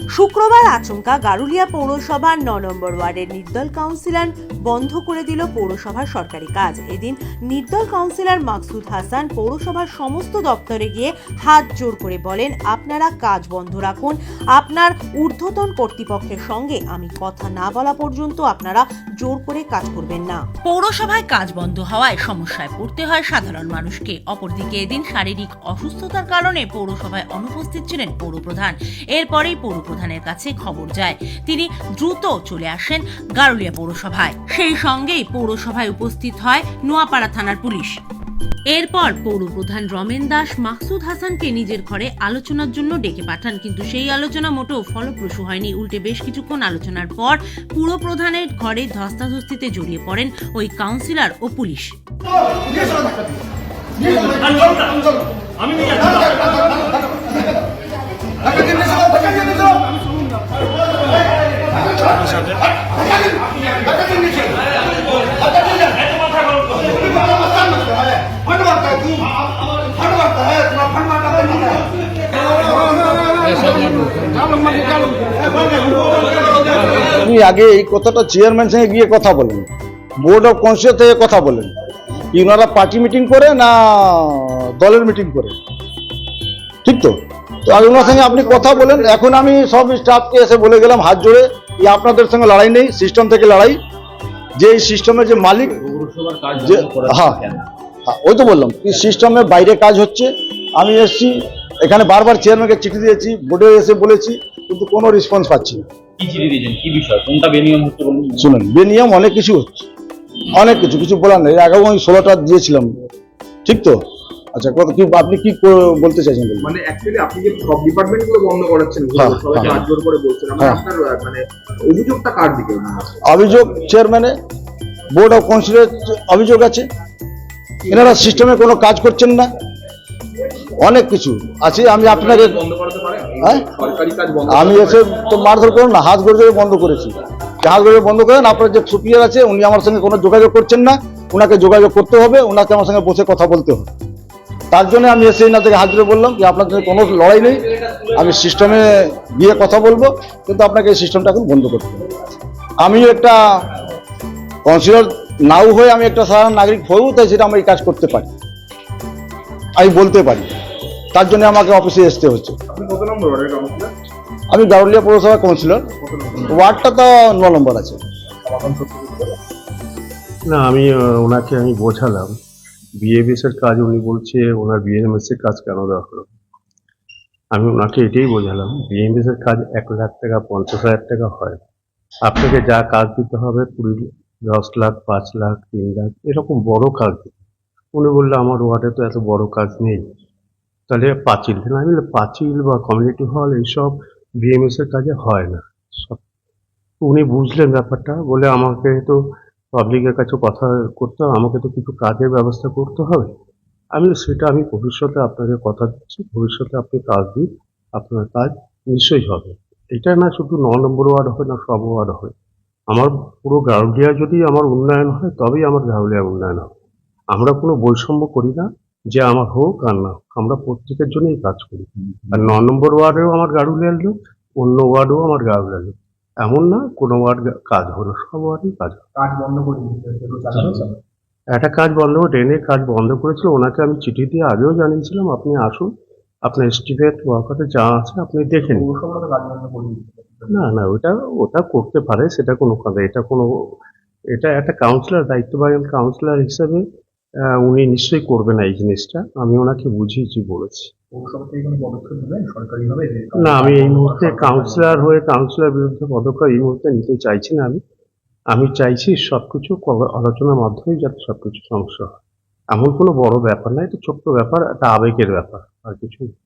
শুক্রবার আচমকা গারুলিয়া পৌরসভার ন নম্বর ওয়ার্ডের নির্দল কাউন্সিলর বন্ধ করে দিল পৌরসভার সরকারি কাজ। এদিন নির্দল কাউন্সিলর মাকসুদ হাসান পৌরসভার সমস্ত দপ্তরে গিয়ে হাত জোর করে বলেন, আপনারা কাজ বন্ধ রাখুন। আপনার ঊর্ধ্বতন কর্তৃপক্ষের সঙ্গে আমি কথা না বলা পর্যন্ত আপনারা জোর করে কাজ করবেন না। পৌরসভায় কাজ বন্ধ হওয়ায় সমস্যায় পড়তে হয় সাধারণ মানুষকে। অপরদিকে এদিন শারীরিক অসুস্থতার কারণে পৌরসভায় অনুপস্থিত ছিলেন পৌরপ্রধান। এরপরেই পৌরপ্রধানের কাছে খবর যায়। তিনি দ্রুত চলে আসেন গারুলিয়া পৌরসভায়। সেই সঙ্গেই পৌরসভায় উপস্থিত হয় নোয়াপাড়া থানার পুলিশ। এরপর পৌরপ্রধান রমেন দাস, মাকসুদ হাসানকে নিজের ঘরে আলোচনার জন্য ডেকে পাঠান। কিন্তু সেই আলোচনা মোটেও ফলপ্রসূ হয়নি। উল্টে বেশ কিছুক্ষণ আলোচনার পর পুরপ্রধানের ঘরে ধস্তাধস্তিতে জড়িয়ে পড়েন ওই কাউন্সিলর ও পুলিশ। আমি আপনি আগে এই কথাটা চেয়ারম্যান সঙ্গে গিয়ে কথা বলেন। বোর্ড অফ কাউন্সিল থেকে কথা বলেন। কি ওনারা পার্টি মিটিং করে না দলের মিটিং করে? ঠিক তো? তো ওনার সঙ্গে আপনি কথা বলেন। এখন আমি সব স্টাফকে এসে বলে গেলাম হাত জোড়ে যে আপনাদের সঙ্গে লড়াই নেই সিস্টেম থেকে লড়াই। যে এই সিস্টেমের যে মালিক যে হ্যাঁ হ্যাঁ, ওই তো বললাম কি সিস্টেমের বাইরে কাজ হচ্ছে। আমি এসছি এখানে বারবার চেয়ারম্যানকে চিঠি দিয়েছি বোর্ডে এসে বলেছি কিন্তু কোনো রেসপন্স পাচ্ছি না। কি চিঠি দিয়েছেন? কি বিষয়? কোনটা বেনিয়ম হচ্ছে শুনুন বেনিয়ম অনেক কিছু হচ্ছে। অনেক কিছু কিছু বলার নেই। আগেও আমি ষোলোটা দিয়েছিলাম। ঠিক তো? আচ্ছা কত কি আপনি কি বলতে চাইছেন মানে অ্যাকচুয়ালি আপনি যে সব ডিপার্টমেন্টগুলো বন্ধ করাচ্ছেন হ্যাঁ, সবাইকে হ্যাঁ। হাত জোর করে বলছেন হ্যাঁ। আপনার মানে অভিযোগটা কার দিকে অভিযোগ চেয়ারম্যানে বোর্ড অফ কাউন্সিলের অভিযোগ আছে। এনারা সিস্টেমে কোনো কাজ করছেন না। অনেক কিছু আছে আমি আপনাকে হ্যাঁ? আমি এসে তো মারধর করুন না হাত গড়ে বন্ধ করেছি। হাত গড়ে বন্ধ করেন আপনার যে সুপিরিয়ার আছে উনি আমার সঙ্গে কোনো যোগাযোগ করছেন না ওনাকে যোগাযোগ করতে হবে ওনাকে আমার সঙ্গে বসে কথা বলতে হবে। তার জন্য আমি এসে এনার থেকে হাত ধরে বললাম যে আপনার সঙ্গে কোনো লড়াই নেই আমি সিস্টেমে গিয়ে কথা বলব কিন্তু আপনাকে এই সিস্টেমটা এখন বন্ধ করতে হবে। আমি একটা কাউন্সিলর নাও হয়ে আমি একটা সাধারণ নাগরিক হয়েও তাই সেটা আমি এই কাজ করতে পারি। আমি বলতে পারি। তার জন্য আমাকে অফিসে আসতে হচ্ছে। আপনি কত নম্বর ওয়ার্ডের কাউন্সিলর আমি গারুলিয়া পৌরসভা কাউন্সিলর ওয়ার্ডটা তো ন নম্বর আছে। না আমি ওনাকে আমি বোঝালাম। বিএমএস এর কাজ উনি বলছে ওনার বিএমএস এর কাজ কেন দরকার? আমি ওনাকে এটাই বোঝালাম বিএমএস এর কাজ এক লাখ টাকা পঞ্চাশ হাজার টাকা হয়। আপনাকে যা কাজ দিতে হবে কুড়ি দশ লাখ পাঁচ লাখ তিন লাখ এরকম বড় কাজ। দিতে উনি বলল আমার ওয়ার্ডে তো এত বড় কাজ নেই। তাহলে পাঁচিল আমি পাঁচিল বা কমিউনিটি হল এইসব বিএমএস এর কাজে হয় না। উনি বুঝলেন ব্যাপারটা, বলে আমাকে তো পাবলিকের কাছে কথা করতে হবে, আমাকে তো কিছু কাজের ব্যবস্থা করতে হবে। আমি সেটা আমি ভবিষ্যতে আপনাকে কথা দিচ্ছি, ভবিষ্যতে আপনি কাজ দিন, আপনার কাজ নিশ্চয়ই হবে। এটা না শুধু ন নম্বর ওয়ার্ড হয় না, সব ওয়ার্ড হয়। আমার পুরো গাউলিয়া যদি আমার উন্নয়ন হয়, তবেই আমার গাউলিয়া উন্নয়ন হবে। আমরা কোনো বৈষম্য করি না। যে আমার হোক আর না হোক। আমরা প্রত্যেকের জন্যই কাজ করি। আর ন নম্বর ওয়ার্ডেও আমার গাড়ুলিয়ার লোক অন্য ওয়ার্ডেও আমার গাড়ুলিয়ার লোক এমন না কোনো ওয়ার্ড কাজ হলো সব ওয়ার্ডেই কাজ। কাজ বন্ধ করে দিতে একটা কাজ বন্ধ ট্রেনের কাজ বন্ধ করেছিল ওনাকে আমি চিঠি দিয়ে আগেও জানিয়েছিলাম আপনি আসুন আপনার এস্টিমেট ওয়ার্কারে যা আছে আপনি দেখে নিন। পৌরসভা তো কাজ বন্ধ করে দিতে না না ওটা ওটা করতে পারে সেটা কোনো কথা এটা কোনো এটা একটা কাউন্সিলর দায়িত্ববান কাউন্সিলর হিসেবে উনি নিশ্চয়ই করবে না এই জিনিসটা। আমি ওনাকে বুঝিয়েছি বলেছি। না আমি এই মুহূর্তে কাউন্সিলর হয়ে কাউন্সিলর বিরুদ্ধে পদক্ষেপ এই মুহূর্তে নিতে চাইছি না আমি। আমি চাইছি সবকিছু আলোচনার মাধ্যমে যাতে সবকিছু সমস্যা হয়। এমন কোনো বড় ব্যাপার না এটা ছোট্ট ব্যাপার একটা আবেগের ব্যাপার আর কিছু না।